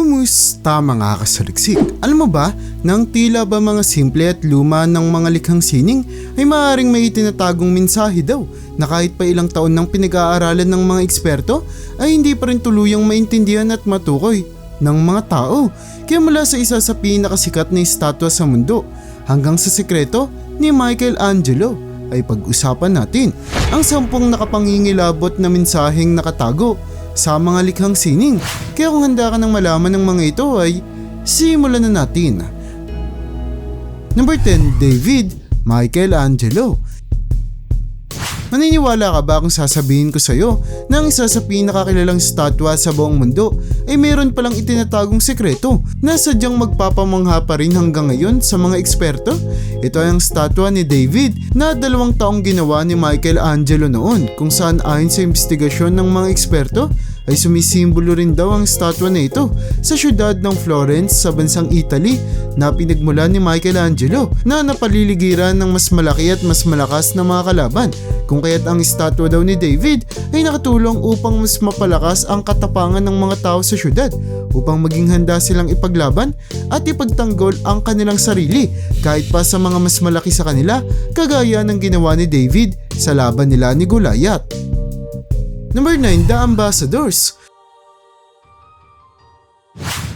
Kumusta mga kasaliksik? Alam mo ba, nang tila ba mga simple at luma ng mga likhang sining ay maaaring may itinatagong mensahe daw na kahit pa ilang taon nang pinag-aaralan ng mga eksperto ay hindi pa rin tuluyang maintindihan at matukoy ng mga tao. Kaya mula sa isa sa pinakasikat na estatwa sa mundo hanggang sa sekreto ni Michelangelo ay pag-usapan natin ang sampung nakapangingilabot na mensaheng nakatago sa mga likhang sining. Kaya kung handa ka nang malaman ng mga ito ay simulan na natin. Number 10, David Michelangelo. Maniniwala ka ba kung sasabihin ko sa'yo na ang isa sa pinakakilalang statwa sa buong mundo ay meron palang itinatagong sekreto na sadyang magpapamangha pa rin hanggang ngayon sa mga eksperto? Ito ay ang statwa ni David na dalawang taong ginawa ni Michelangelo noon kung saan ayon sa investigasyon ng mga eksperto ay sumisimbolo rin daw ang statwa na ito sa syudad ng Florence sa bansang Italy na pinagmula ni Michelangelo na napaliligiran ng mas malaki at mas malakas na mga kalaban kung kaya't ang estatwa daw ni David ay nakatulong upang mas mapalakas ang katapangan ng mga tao sa syudad upang maging handa silang ipaglaban at ipagtanggol ang kanilang sarili kahit pa sa mga mas malaki sa kanila kagaya ng ginawa ni David sa laban nila ni Goliath. Number 9, The Ambassadors.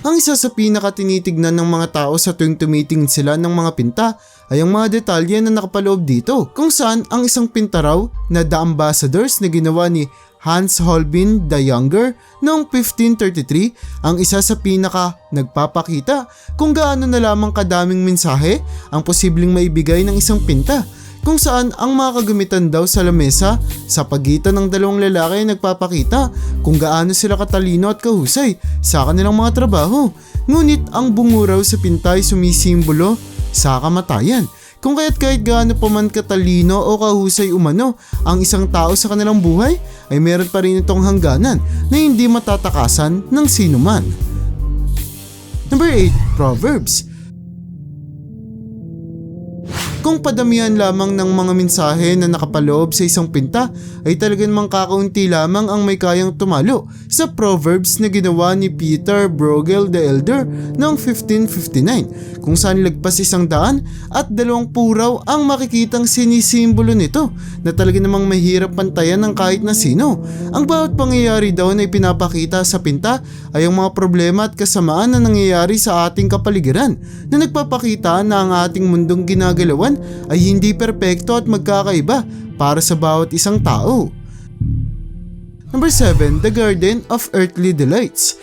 Ang isa sa pinakatinitignan ng mga tao sa tuwing tumitingin sila ng mga pinta ay ang mga detalye na nakapaloob dito kung saan ang isang pinta raw na The Ambassadors na ginawa ni Hans Holbein the Younger noong 1533 ang isa sa pinaka nagpapakita kung gaano na lamang kadaming mensahe ang posibleng maibigay ng isang pinta kung saan ang mga kagamitan daw sa lamesa sa pagitan ng dalawang lalaki ay nagpapakita kung gaano sila katalino at kahusay sa kanilang mga trabaho. Ngunit ang bunguraw sa pinta ay sumisimbolo sa kamatayan. Kung kaya't kahit gaano pa man katalino o kahusay umano ang isang tao sa kanilang buhay, ay meron pa rin itong hangganan na hindi matatakasan ng sino man. Number 8, Proverbs. Kung padamihan lamang ng mga mensahe na nakapaloob sa isang pinta ay talagang namang kakaunti lamang ang may kayang tumalo sa Proverbs na ginawa ni Peter Bruegel the Elder noong 1559 kung saan lagpas isang daan at dalawang puraw ang makikitang sinisimbolo nito na talaga namang mahirap pantayan ng kahit na sino. Ang bawat pangyayari daw na ipinapakita sa pinta ay ang mga problema at kasamaan na nangyayari sa ating kapaligiran na nagpapakita na ang ating mundong ginagalawan ay hindi perpekto at magkakaiba para sa bawat isang tao. Number 7, The Garden of Earthly Delights.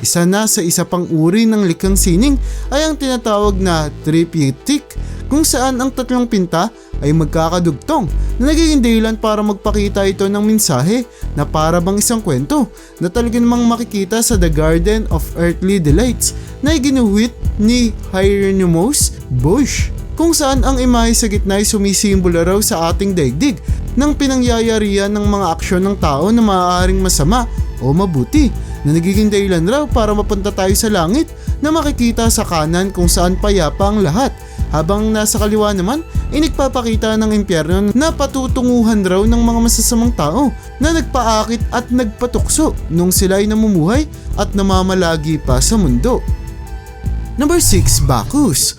Isa na sa isa pang uri ng likhang sining ay ang tinatawag na triptych kung saan ang tatlong pinta ay magkakadugtong na nagiging dahilan para magpakita ito ng mensahe na para bang isang kwento na talaga namang makikita sa The Garden of Earthly Delights na iginuhit ni Hieronymus Bush kung saan ang imahe sa gitna ay sumisimbolo raw sa ating daigdig ng pinangyayarihan ng mga aksyon ng tao na maaaring masama o mabuti na nagiging dahilan raw para mapunta tayo sa langit na makikita sa kanan kung saan payapa ang lahat habang nasa kaliwa naman ay nagpapakita ng impyerno na patutunguhan raw ng mga masasamang tao na nagpaakit at nagpatukso nung sila ay namumuhay at namamalagi pa sa mundo. Number 6, Bacchus.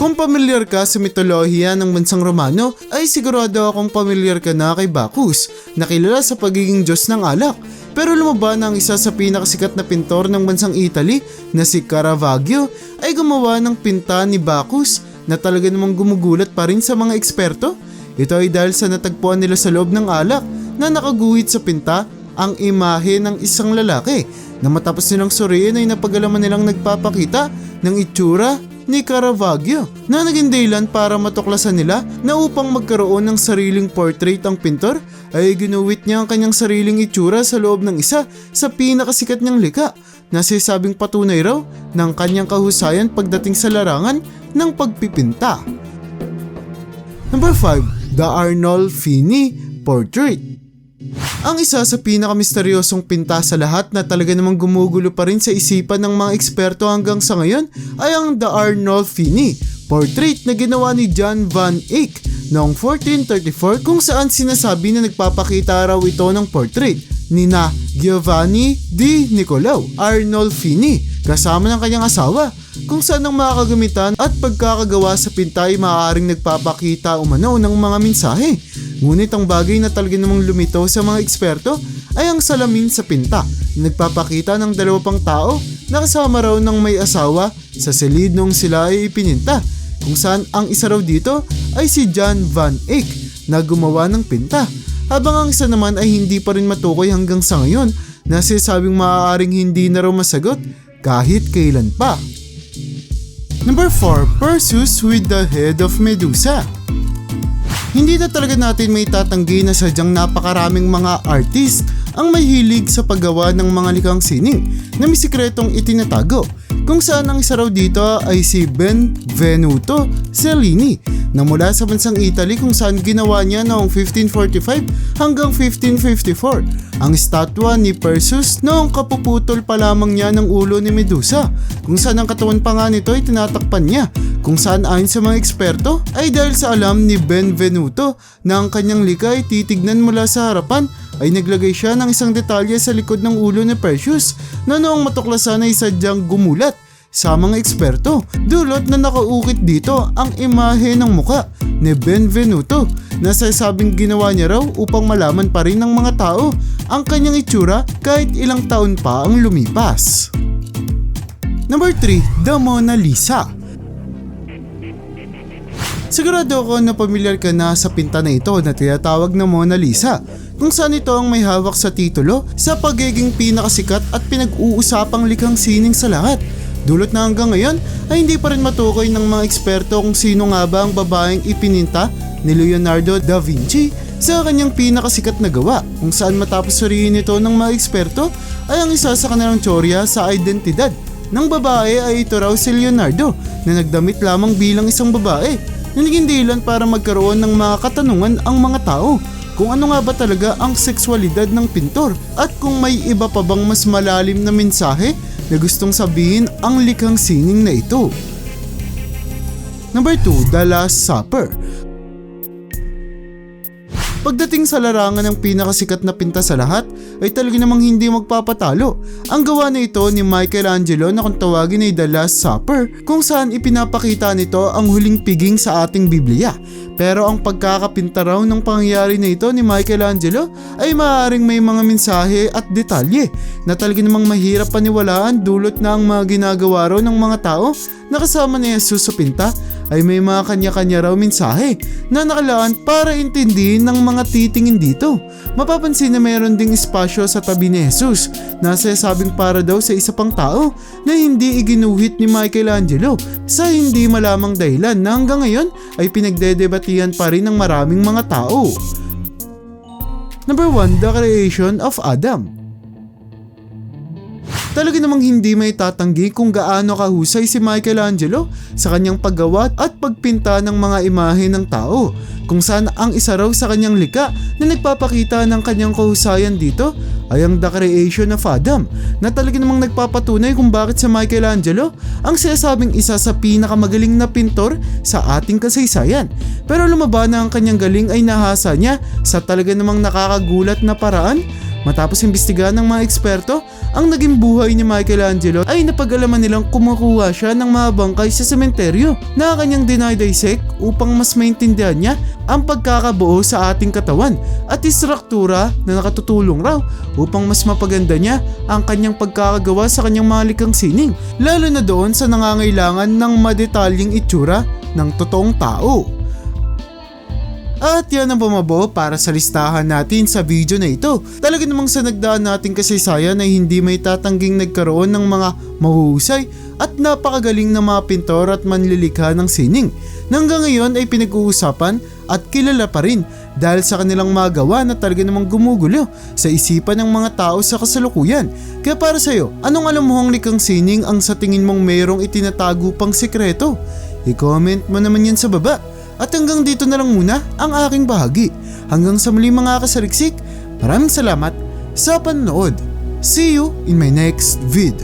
Kung pamilyar ka sa mitolohiya ng bansang Romano, ay sigurado akong pamilyar ka na kay Bacchus, na kilala sa pagiging Diyos ng alak. Pero lumaba na ang isa sa pinakasikat na pintor ng bansang Italy na si Caravaggio ay gumawa ng pinta ni Bacchus na talaga namang gumugulat pa rin sa mga eksperto. Ito ay dahil sa natagpuan nila sa loob ng alak na nakaguhit sa pinta ang imahe ng isang lalaki na matapos nilang suriin ay napagalaman nilang nagpapakita ng itsura ni Caravaggio na naging dahilan para matuklasan nila na upang magkaroon ng sariling portrait ang pintor ay ginuwit niya ang kanyang sariling itsura sa loob ng isa sa pinakasikat niyang lika na sisabing patunay raw ng kanyang kahusayan pagdating sa larangan ng pagpipinta. Number 5, The Arnolfini Portrait ang isa sa pinakamisteryosong pinta sa lahat na talaga namang gumugulo pa rin sa isipan ng mga eksperto hanggang sa ngayon ay ang The Arnolfini portrait na ginawa ni John Van Eyck noong 1434 kung saan sinasabi na nagpapakita raw ito ng portrait nina Giovanni Di Nicolao Arnolfini kasama ng kanyang asawa kung saan ang mga kagamitan at pagkakagawa sa pinta ay maaaring nagpapakita umano ng mga mensahe. Ngunit ang bagay na talaga namang lumito sa mga eksperto ay ang salamin sa pinta na nagpapakita ng dalawa pang tao na kasama raw ng may asawa sa silid nung sila ay ipininta kung saan ang isa raw dito ay si John Van Eyck na gumawa ng pinta habang ang isa naman ay hindi pa rin matukoy hanggang sa ngayon na sinasabing maaaring hindi na raw masagot kahit kailan pa. Number 4. Perseus with the head of Medusa Hindi na talaga natin may tatanggi na sadyang napakaraming mga artist ang may hilig sa paggawa ng mga likang sining na may sikretong itinatago kung saan ang isa raw dito ay si Benvenuto Cellini na mula sa bansang Italy kung saan ginawa niya noong 1545 hanggang 1554 ang estatwa ni Perseus noong kapuputol pa lamang niya ng ulo ni Medusa. Kung saan ang katawan pa nga nito ay tinatakpan niya. Kung saan ayon sa mga eksperto ay dahil sa alam ni Benvenuto na ang kanyang lika ay titignan mula sa harapan ay naglagay siya ng isang detalye sa likod ng ulo ni Perseus na noong matuklasan ay sadyang gumulat sa mga eksperto. Dulot na nakaukit dito ang imahe ng muka ni Benvenuto na sasabing ginawa niya raw upang malaman pa rin ng mga tao ang kanyang itsura kahit ilang taon pa ang lumipas. Number 3, The Mona Lisa. Sigurado ako na pamilyar ka na sa pinta na ito na tinatawag na Mona Lisa kung saan ito ang may hawak sa titulo sa pagiging pinakasikat at pinag-uusapang likhang sining sa lahat. Dulot na hanggang ngayon ay hindi pa rin matukoy ng mga eksperto kung sino nga ba ang babaeng ipininta ni Leonardo da Vinci sa kanyang pinakasikat na gawa kung saan matapos suriin ito ng mga eksperto ay ang isa sa kanilang teorya sa identidad ng babae ay ito raw si Leonardo na nagdamit lamang bilang isang babae na naging dahilan para magkaroon ng mga katanungan ang mga tao kung ano nga ba talaga ang sexualidad ng pintor at kung may iba pa bang mas malalim na mensahe na gustong sabihin ang likhang sining na ito. Number 2, The Last Supper. Pagdating sa larangan ng pinakasikat na pinta sa lahat ay talaga namang hindi magpapatalo. Ang gawa na ito ni Michelangelo na kung tawagin ay The Last Supper kung saan ipinapakita nito ang huling piging sa ating Biblia. Pero ang pagkakapinta raw ng pangyayari na ito ni Michelangelo ay maaaring may mga mensahe at detalye na talaga namang mahirap paniwalaan dulot na ang mga ginagawa raw ng mga tao na kasama ni Jesus sa pinta ay may mga kanya-kanya raw mensahe na nakalaan para intindihin ng mga titingin dito. Mapapansin na mayroon ding espasyo sa tabi ni Jesus na sabing para daw sa isa pang tao na hindi iginuhit ni Michelangelo sa hindi malamang dahilan na hanggang ngayon ay pinagdedebatihan pa rin ng maraming mga tao. Number 1, The Creation of Adam Talaga namang hindi may tatanggi kung gaano kahusay si Michelangelo sa kanyang paggawa at pagpinta ng mga imahe ng tao kung saan ang isa raw sa kanyang lika na nagpapakita ng kanyang kahusayan dito ay ang The Creation of Adam na talaga namang nagpapatunay kung bakit si Michelangelo ang sinasabing isa sa pinakamagaling na pintor sa ating kasaysayan. Pero lumaba na ang kanyang galing ay nahasa niya sa talaga namang nakakagulat na paraan Matapos imbestigahan ng mga eksperto, ang naging buhay ni Michelangelo ay napag-alaman nilang kumukuha siya ng mga bangkay sa sementeryo na kanyang dinidissect upang mas maintindihan niya ang pagkakabuo sa ating katawan at istruktura na nakatutulong raw upang mas mapaganda niya ang kanyang pagkakagawa sa kanyang mga likang sining lalo na doon sa nangangailangan ng madetalyeng itsura ng totoong tao. At yan ang bumabo para sa listahan natin sa video na ito. Talaga namang sa nagdaan nating kasaysayan ay hindi may tatangging nagkaroon ng mga mahuhusay at napakagaling na mga pintor at manlilikha ng sining. Nanggang ngayon ay pinag-uusapan at kilala pa rin dahil sa kanilang magawa na talaga namang gumugulo sa isipan ng mga tao sa kasalukuyan. Kaya para sa'yo, anong alam mo ang likang sining ang sa tingin mong mayroong itinatago pang sekreto? I-comment mo naman yan sa baba. At hanggang dito na lang muna ang aking bahagi. Hanggang sa muli mga kasariksik, maraming salamat sa panonood. See you in my next vid.